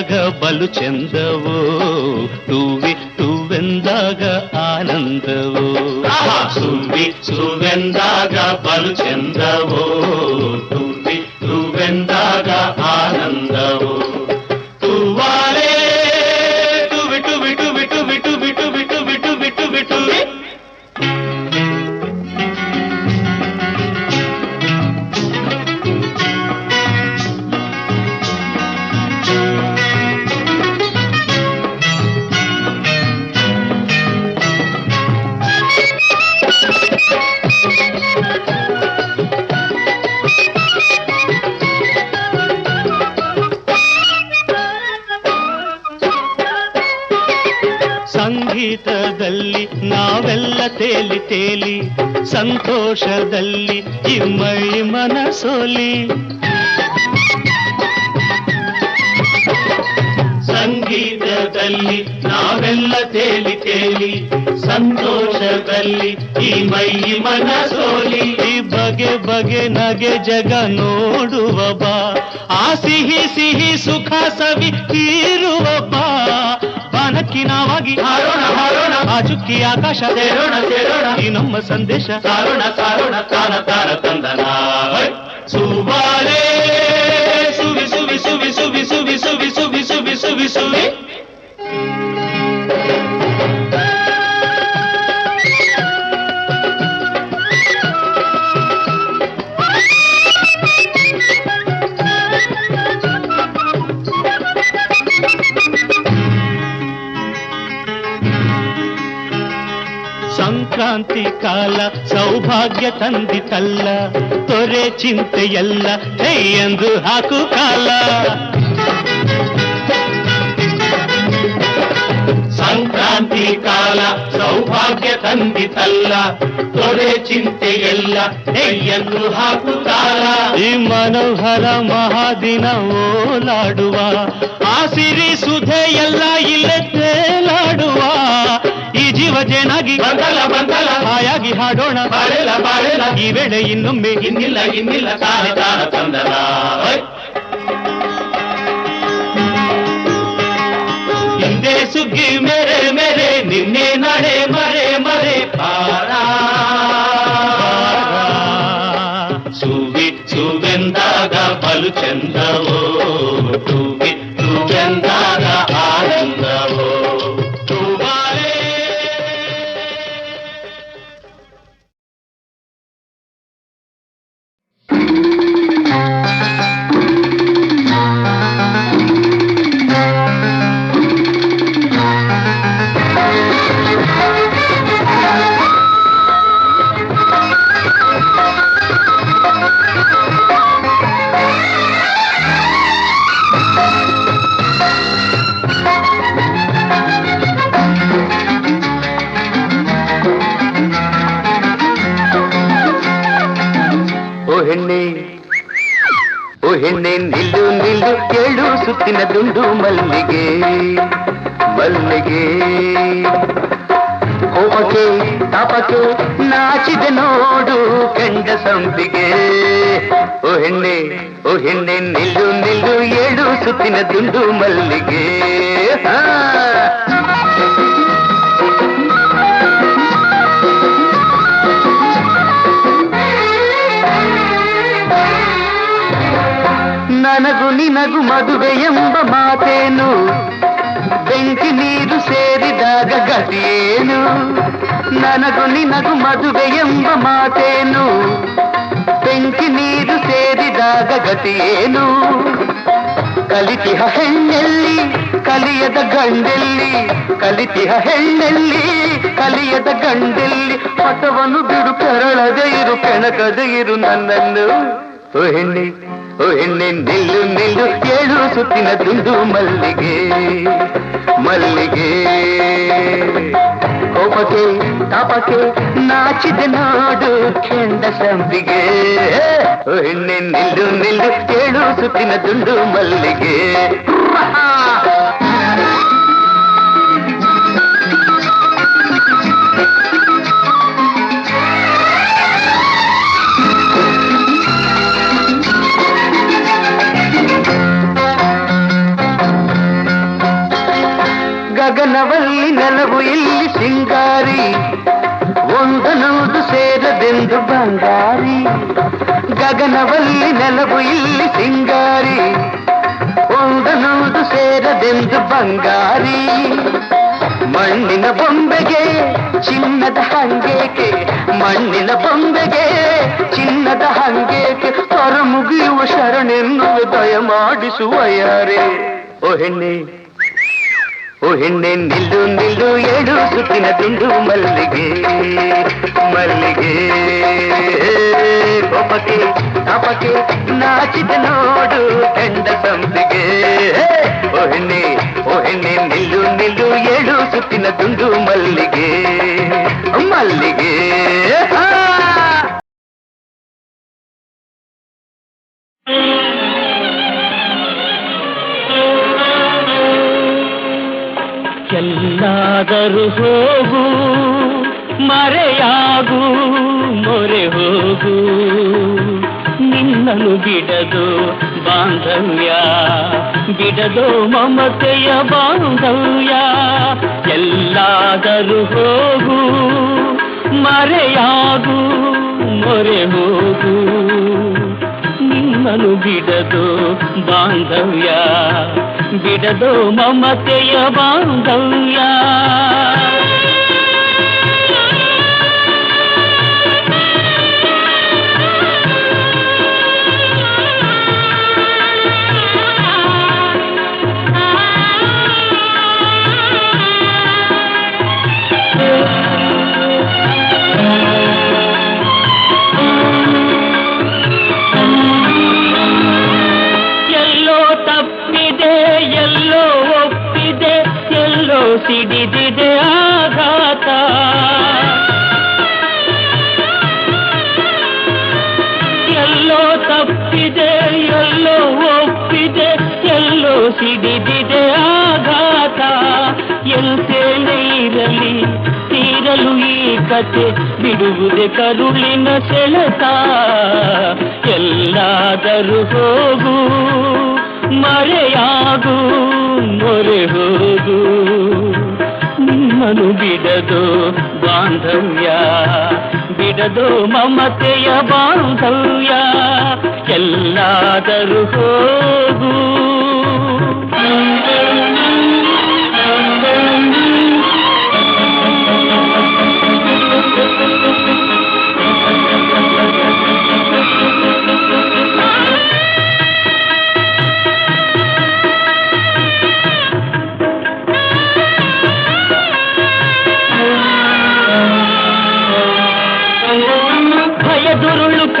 ಸುವೆಂದಾಗ ಬಲು ಚೆಂದವೋ ಟೂವಿ ಟೂವೆಂದಾಗ ಆನಂದವೋ ಸುವಿ ಸುವೆಂದಾಗ ಬಲು ಚೆಂದವೋ ಸಂತೋಷದಲ್ಲಿ ಇಮ್ಮೈ ಮನಸೋಲಿ. ಸಂಗೀತದಲ್ಲಿ ನಾವೆಲ್ಲ ತೇಲಿ ತೇಲಿ, ಸಂತೋಷದಲ್ಲಿ ಈ ಮೈ ಮನಸೋಲಿ. ಈ ಬಗೆ ಬಗೆ ನಗೆ ಜಗ ನೋಡುವ ಬಾ, ಆ ಸಿಹಿ ಸಿಹಿ ಸುಖ ಸವಿ ಕೀರುವ ಬಾ. ಬಾನಕ್ಕಿ ನಾವಾಗಿ ಹಾರೋಣ ಹಾರೋಣ ಆ ಚುಕ್ಕಿ ಆಕಾಶ ಸೇರೋಣ ಸೇರೋಣ ಈ ನಮ್ಮ ಸಂದೇಶ ಸಾರೋಣ ಸಾರೋಣ ತಾನ ತಾನ ತಂದನ ಸುಬಾಲೆ ಸುವಿ ಸುವಿ ಸುವಿ ಸುವಿ ಸುವಿ ಸುವಿ ಸುವಿ ಸುವಿ ಸುವಿ ಸುವಿ ಸಂಕ್ರಾಂತಿ ಕಾಲ ಸೌಭಾಗ್ಯ ತಂದಿತಲ್ಲ. ತೊರೆ ಚಿಂತೆಯಲ್ಲ ಎಂದು ಹಾಕು ಕಾಲ. ಸಂಕ್ರಾಂತಿ ಕಾಲ ಸೌಭಾಗ್ಯ ತಂದಿತಲ್ಲ. ತೊರೆ ಚಿಂತೆಯಲ್ಲ ಎಂದು ಹಾಕು ಕಾಲ. ಈ ಮನೋಹರ ಮಹಾದಿನ ಓಲಾಡುವ ಆಸಿರಿ ಸಿರಿ ಸುಧೆ ಎಲ್ಲ ಇಲ್ಲೇ ತೇಲಾಡುವ. ಈ ಜೀವ ಜೇನಾಗಿ ಬಂದಲ್ಲ ಬಂದಲ್ಲ ಹಾಯಾಗಿ ಹಾಡೋಣ ಬಾಳೆಲ ಬಾಳೆಲ ಈ ವೇಳೆ ಇನ್ನೊಮ್ಮೆ ಇನ್ನಿಲ್ಲ ಇನ್ನಿಲ್ಲ ತಾನ ತಾನ ತಂದಲ ಹಿಂದೆ ಸುಗ್ಗಿ ಮೇರೆ ಮೇರೆ ನಿನ್ನೆ ನಡೆ ಮರೆ ಮರೆ ಪಾರ ಸುವಿ ಸುವೆಂದಾಗ ಬಲು ಚಂದವೋ ಸುತ್ತಿನ ದುಂಡು ಮಲ್ಲಿಗೆ ಮಲ್ಲಿಗೆ ಕೋಪಕ್ಕೆ ತಾಪಕ್ಕೆ ನಾಚಿದೆ ನೋಡು ಕೆಂಡ ಸಂಪಿಗೆ ಓ ಹೆಣ್ಣೆ ಓ ಹೆಣ್ಣೆ ನಿಲ್ಲು ನಿಲ್ಲು ಏಳು ಸುತ್ತಿನ ದುಂಡು ಮಲ್ಲಿಗೆ ಹಾ ನನಗು ನಿನಗು ಮದುವೆ ಎಂಬ ಮಾತೇನು ಬೆಂಕಿ ನೀರು ಸೇರಿದಾಗ ಗತಿಯೇನು ನನಗು ನಿನಗು ಮದುವೆ ಎಂಬ ಮಾತೇನು ಬೆಂಕಿ ನೀರು ಸೇರಿದಾಗ ಗತಿಯೇನು ಕಲಿತಿಹ ಹೆಣ್ಣೆಲ್ಲಿ ಕಲಿಯದ ಗಂಡೆಲ್ಲಿ ಕಲಿತಿಹ ಹೆಣ್ಣೆಲ್ಲಿ ಕಲಿಯದ ಗಂಡೆಲ್ಲಿ ಪಟವನ್ನು ಬಿಡು ಕೆರಳದೆ ಇರು ಕೆಣಕದೆ ಇರು ನನ್ನನ್ನು ಓ ಹೆಣ್ಣೆ ಓ ಹೆಣ್ಣೆ ನಿಲ್ಲು ನಿಲ್ಲು ಏಳು ಸುತ್ತಿನ ದುಂಡು ಮಲ್ಲಿಗೆ ಮಲ್ಲಿಗೆ ಕೋಪಕ್ಕೆ ತಾಪಕ್ಕೆ ನಾಚಿದೆ ನೋಡು ಕೆಂಡ ಸಂಪಿಗೆ ಓ ಹೆಣ್ಣೆ ನಿಲ್ಲು ನಿಲ್ಲು ಏಳು ಸುತ್ತಿನ ದುಂಡು ಮಲ್ಲಿಗೆ ಇಲ್ಲಿ ಸಿಂಗಾರಿ ಒಂದನೊಂದು ಸೇರದೆಂದು ಬಂಗಾರಿ ಗಗನವಲ್ಲಿ ನೆಲವು ಇಲ್ಲಿ ಸಿಂಗಾರಿ ಒಂದನೊಂದು ಸೇರದೆಂದು ಬಂಗಾರಿ. ಮಣ್ಣಿನ ಬೊಂಬೆಗೆ, ಚಿನ್ನದ ಹಂಗೇಕೆ? ಮಣ್ಣಿನ ಬೊಂಬೆಗೆ, ಚಿನ್ನದ ಹಂಗೇಕೆ? ಹೊರ ಮುಗಿಯುವ ಶರಣೆನ್ನುವ ದಯ ಮಾಡಿಸುವ ಯಾರೇ ಓ ಹೆಣ್ಣೆ ಓ ಹೆಣ್ಣೆ ನಿಲ್ಲು ನಿಲ್ಲು ಏಳು ಸುತ್ತಿನ ದುಂಡು ಮಲ್ಲಿಗೆ ಮಲ್ಲಿಗೆ ಕೋಪಕ್ಕೆ ತಾಪಕ್ಕೆ ನಾಚಿದ ನೋಡು ಕೆಂಡ ಸಂಪಿಗೆ ಓ ಹೆಣ್ಣೆ ಓ ಹೆಣ್ಣೆ ನಿಲ್ಲು ನಿಲ್ಲು ಏಳು ಸುತ್ತಿನ ದುಂಡು ಮಲ್ಲಿಗೆ ಮಲ್ಲಿಗೆ ಎಲ್ಲಾದರೂ ಹೋಗು, ಮರೆಯಾಗು, ಮೊರೆ ಹೋಗು. ನಿನ್ನನು ಬಿಡದು ಬಾಂಧವ್ಯ, ಬಿಡದು ಮಮತೆಯ ಬಾಂಧವ್ಯ. ಎಲ್ಲಾದರೂ ಹೋಗು, ಮರೆಯಾಗು, ಮೊರೆ ಹೋಗು. ನಿನ್ನನು ಬಿಡದು ಬಾಂಧವ್ಯ ಬಿಡದು ಮಮತೆಯ ಬಾಂಧವ್ಯ ಸೆಳೆತ ಎಲ್ಲಾದರೂ ಹೋಗು ಮರೆಯಾಗು ಮೊರೆ ಹೋಗು. ನಿಮ್ಮನು ಬಿಡದು ಬಾಂಧವ್ಯ ಬಿಡದು ಮಮತೆಯ ಬಾಂಧವ್ಯ ಎಲ್ಲಾದರೂ ಹೋಗು.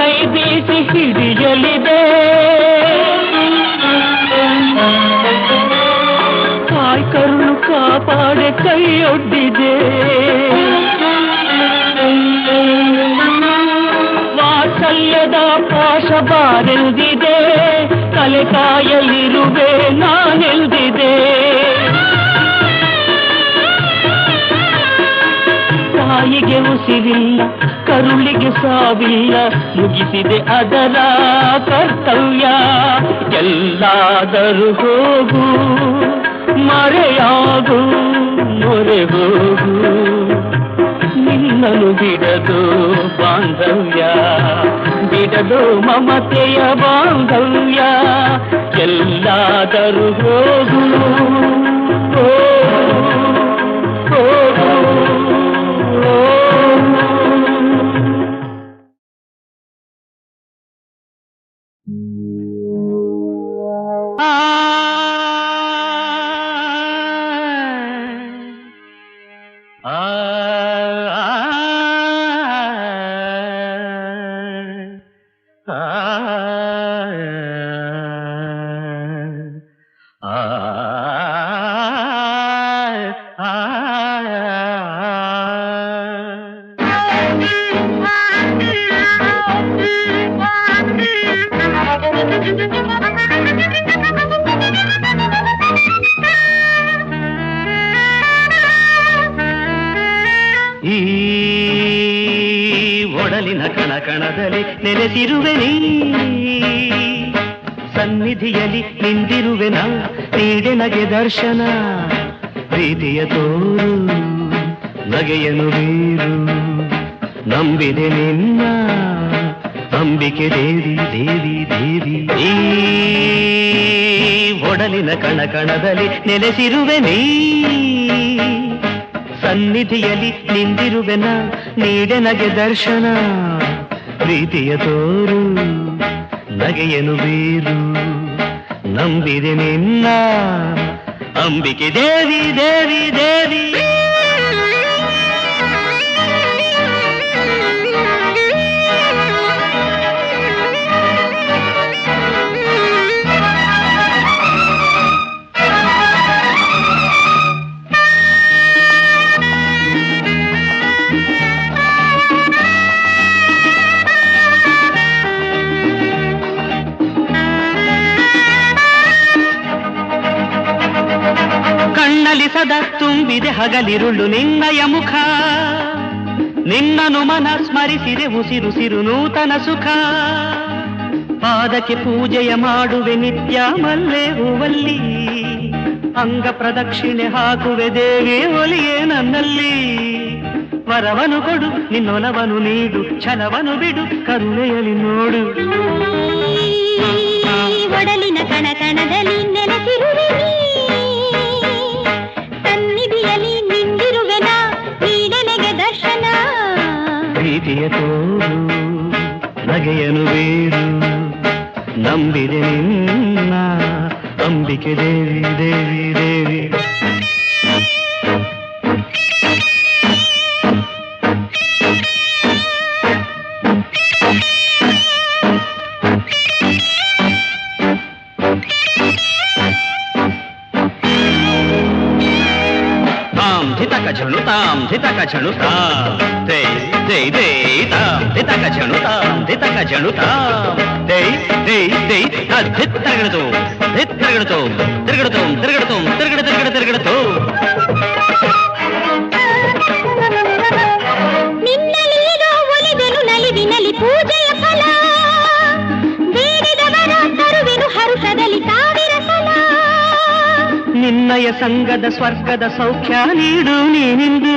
ಭಯದುರುಳು ಕೈ ಬೀಸಿ ಹಿಡಿಯಲಿದೆ ತಾಯಿ ಕರುಳು ಕಾಪಾಡೆ ಕೈಯೊಡ್ಡಿದೆ ವಾತ್ಸಲ್ಯದ ಪಾಶ ಬಾರೆಲ್ದಿದೆ ತಲೆ ಕಾಯಲಿರುವೆ ನಾನೆಲ್ದಿದೆ ತಾಯಿಗೆ ಉಸಿರಿಲ್ಲ ಕರುಳಿಗೆ ಸಾವಿಲ್ಲ, ಮುಗಿಸಿದೆ ಅದರ ಕರ್ತವ್ಯ. ಎಲ್ಲಾದರೂ ಹೋಗು, ಮರೆಯಾಗು, ಮೊರೆ ಹೋಗು. ನಿನ್ನನು ಬಿಡದು ಬಾಂಧವ್ಯ, ಬಿಡದು ಮಮತೆಯ ಬಾಂಧವ್ಯ. ಎಲ್ಲಾದರೂ ಹೋಗು. ಕಣ ಕಣದಲ್ಲಿ ನೆಲೆಸಿರುವೆ ನೀ. ಸನ್ನಿಧಿಯಲ್ಲಿ ನಿಂದಿರುವೆ ನಾ. ನೀಡೆ ನಗೆ ದರ್ಶನ, ಪ್ರೀತಿಯ ತೋರು ನಗೆಯನು ಬೀರು ನಂಬಿದೆ ನಿನ್ನ ಅಂಬಿಕೆ ದೇವಿ ದೇವಿ ದೇವಿ. ನೀ ಒಡಲಿನ ಕಣ ಕಣದಲ್ಲಿ ನೆಲೆಸಿರುವೆ ನೀ. ಸನ್ನಿಧಿಯಲ್ಲಿ ನಿಂದಿರುವೆನ ನೀಡೆ ನಗೆ ದರ್ಶನ ಪ್ರೀತಿಯ ತೋರು ನಗೆಯನು ಬೀರು. ನಂಬಿದೆ ನಿನ್ನ ಅಂಬಿಕೆ ದೇವಿ ದೇವಿ ದೇವಿ. ಸದಾ ತುಂಬಿದೆ ಹಗಲಿರುಳು ನಿನ್ನಯ ಮುಖ. ನಿನ್ನನು ಮನ ಸ್ಮರಿಸಿದೆ ಉಸಿರುಸಿರು ನೂತನ ಸುಖ. ಪಾದಕ್ಕೆ ಪೂಜೆಯ ಮಾಡುವೆ ನಿತ್ಯ ಮಲ್ಲೆ ಹೂವಲ್ಲಿ ಅಂಗ ಪ್ರದಕ್ಷಿಣೆ ಹಾಕುವೆ ದೇವಿ ಒಲಿಯೇ ನನ್ನಲ್ಲಿ. ವರವನು ಕೊಡು, ನಿನ್ನೊಲವನು ನೀಡು, ಛಲವನು ಬಿಡು ಕರುಣೆಯಲಿ ನೋಡು. ಒಡಲಿನ ಕಣ ಕಣದಲ್ಲಿ ನೆಲೆಸಿರುವೆ ಪ್ರೀತಿಯ ತೋರು ನಗೆಯನು ಬೀರು ನಂಬಿದೆ ನಿನ್ನ ಅಂಬಿಕೆ ದೇವಿ ದೇವಿ ದೇವಿ ತಾಂ ಧಿತಕ ಝಣು ತಾಂ ಧಿತಕ ಝಣು ತಾಂ ತೈ ತೈ ತೈ ತಾಂ ಜಣುತಾ ಝಣು ಜಣುತಾ ಧಿತಕ ಝಣು ತಾಂ ತೈ ತೈ ತೈ ತ ಧಿತ್ ತಿರುಗಡತು ಧಿತ್ ತಿರುಗಡತು ತಿರುಗಡತು ತಿರುಗಡತು ತಿರುಗಡ ತಿರುಗಡ ತಿರುಗಡತು. ನಿನ್ನಲೀಗ ಒಲಿವೆನು ನಲಿವಿನಲಿ ಪೂಜೆಯ ಫಲ. ಬೇಡಿದವರ ತರುವೆನು ಹರುಷದಲ್ಲಿ ಸಾವಿರ ಸಲ. ನಿನ್ನಯ ಸಂಗದ ಸ್ವರ್ಗದ ಸೌಖ್ಯ ನೀಡು ನೀನಿಂದು.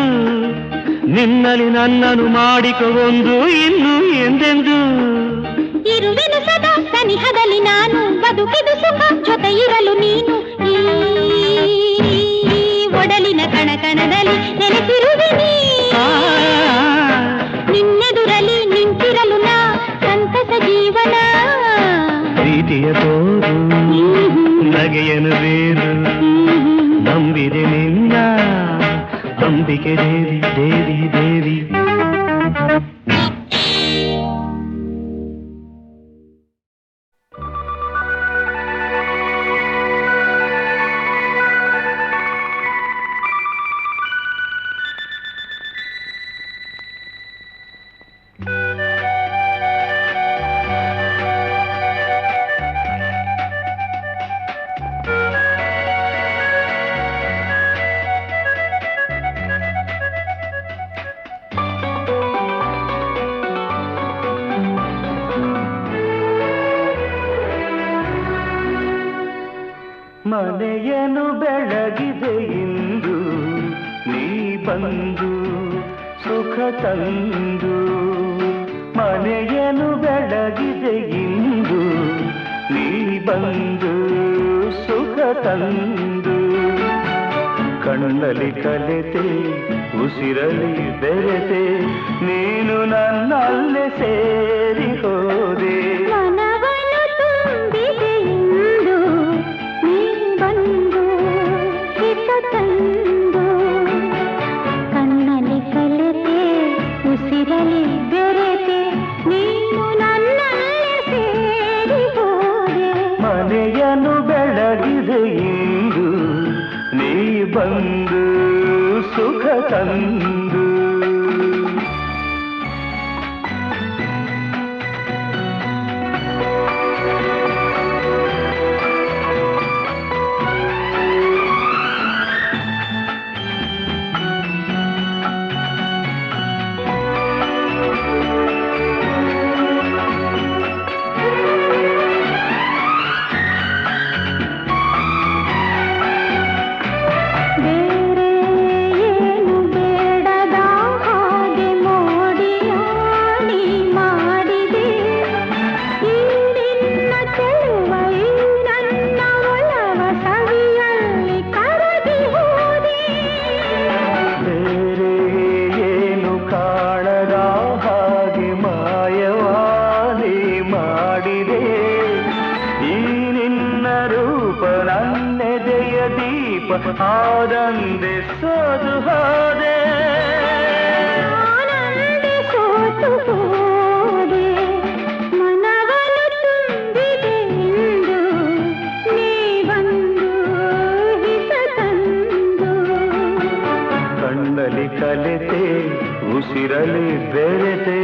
ನಿನ್ನಲಿ ನನ್ನನು ಮಾಡಿಕೊಂದು ಇನ್ನು ಎಂದೆಂದು? ಇರುವೆನು ಸದಾ ಸನಿಹದಲ್ಲಿ ನಾನು ಬದುಕಿದು ಸುಖ ಜೊತೆ ಇರಲು ನೀನು ಒಡಲಿನ ಕಣಕಣದಲ್ಲಿ ನೆನೆಸಿರುವೆ ನೆಲೆಸಿರುವೆ ನಿನ್ನೆದುರಲಿ ನಿಂತಿರಲು ನಾ ಸಂತಸ ಜೀವನ. ಪ್ರೀತಿಯ ತೋರು ನಗೆಯನು ಬೇರು ನಂಬಿದೆ ನಿನ್ನ अंबिके देवी देवी देवी। ಬಂದು ಸುಖ ತಂದು ಕಣ್ಣಲ್ಲಿ ಕಲೆತೆ ಉಸಿರಲಿ ಬೆರೆತೆ ನೀನು ನನ್ನಲ್ಲೇ ಸೇರಿ ಹೋದೆ. ಬಂದು ಹಿತ ತಂದು. ಆನಂದೆ ಸೋದು ಹೋದೆ ಕಣ್ಣಲ್ಲಿ ಕಲೆತೆ ಉಸಿರಲಿ ಬೆರೆತೆ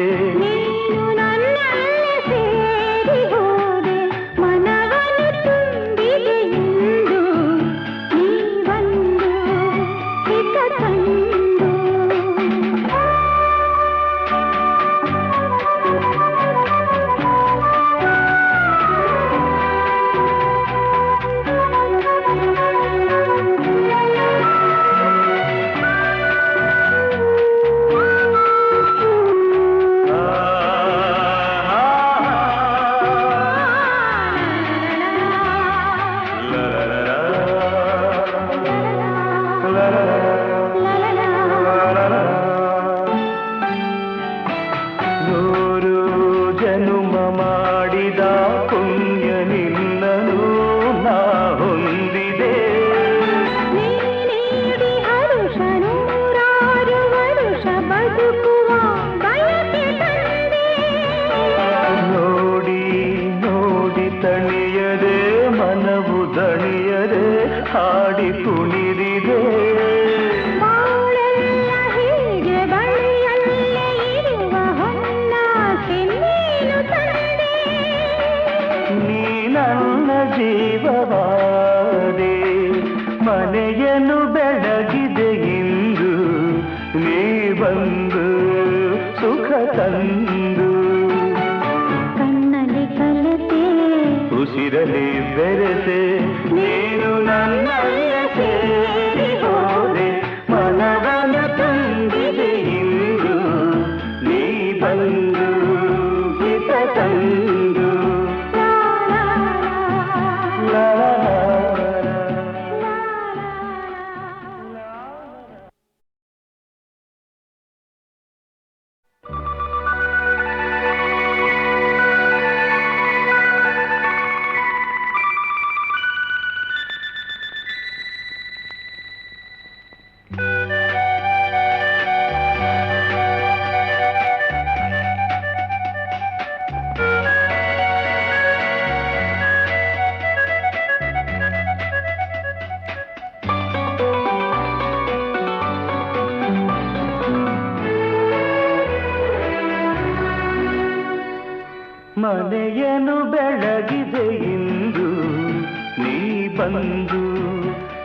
ಬಂದು,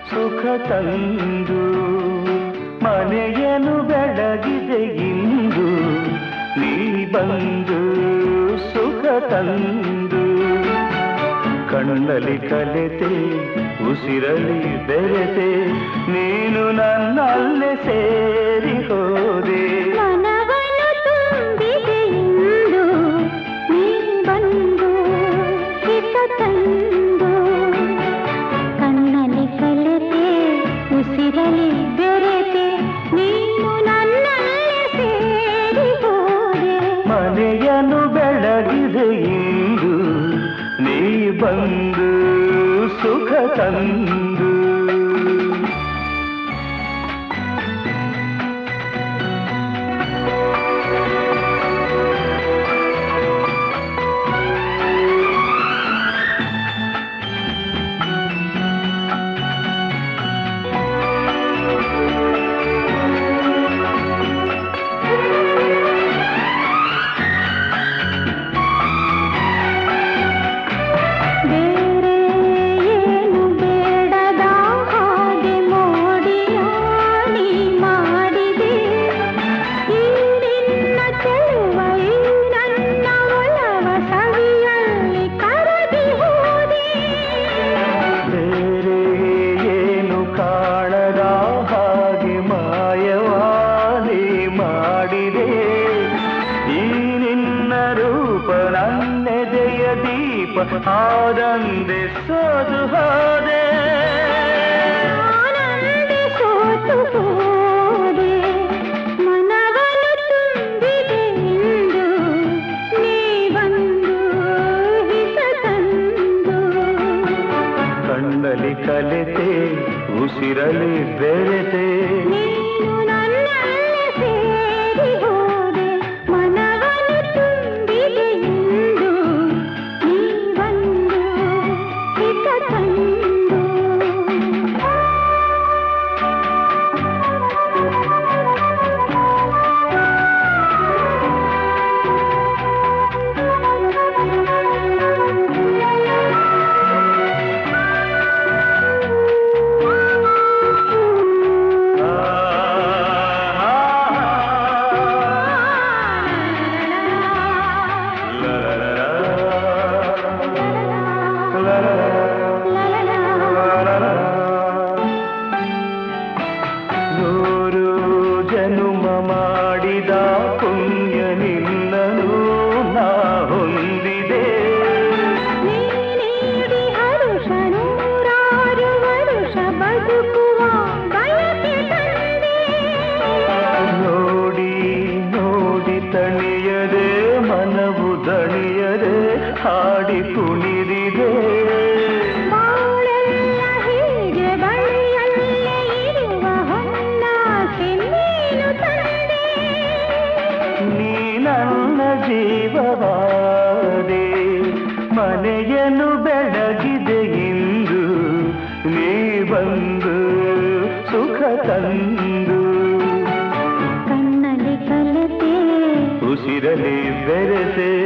ಸುಖ ತಂದು, ಮನೆಯನ್ನು ಬೆಳಗಿದೆ ಇಂದು. ನೀ ಬಂದು, ಸುಖ ತಂದು, ಕಣ್ಣಲ್ಲಿ ಕಲೆತೆ ಉಸಿರಲಿ ಬೆರೆತೆ, ನೀನು ನನ್ನಲ್ಲೇ ಸೇ தன் دیر ಜೀವವಾದೆ ಮನೆಯನ್ನು ಬೆಳಗಿದೆ ಇಂದು. ನೀ ಬಂದು ಸುಖ ತಂದು. ಕಣ್ಣಲ್ಲಿ ಕಲಿತೆ ಉಸಿರಲಿ ಬೆರೆತೆ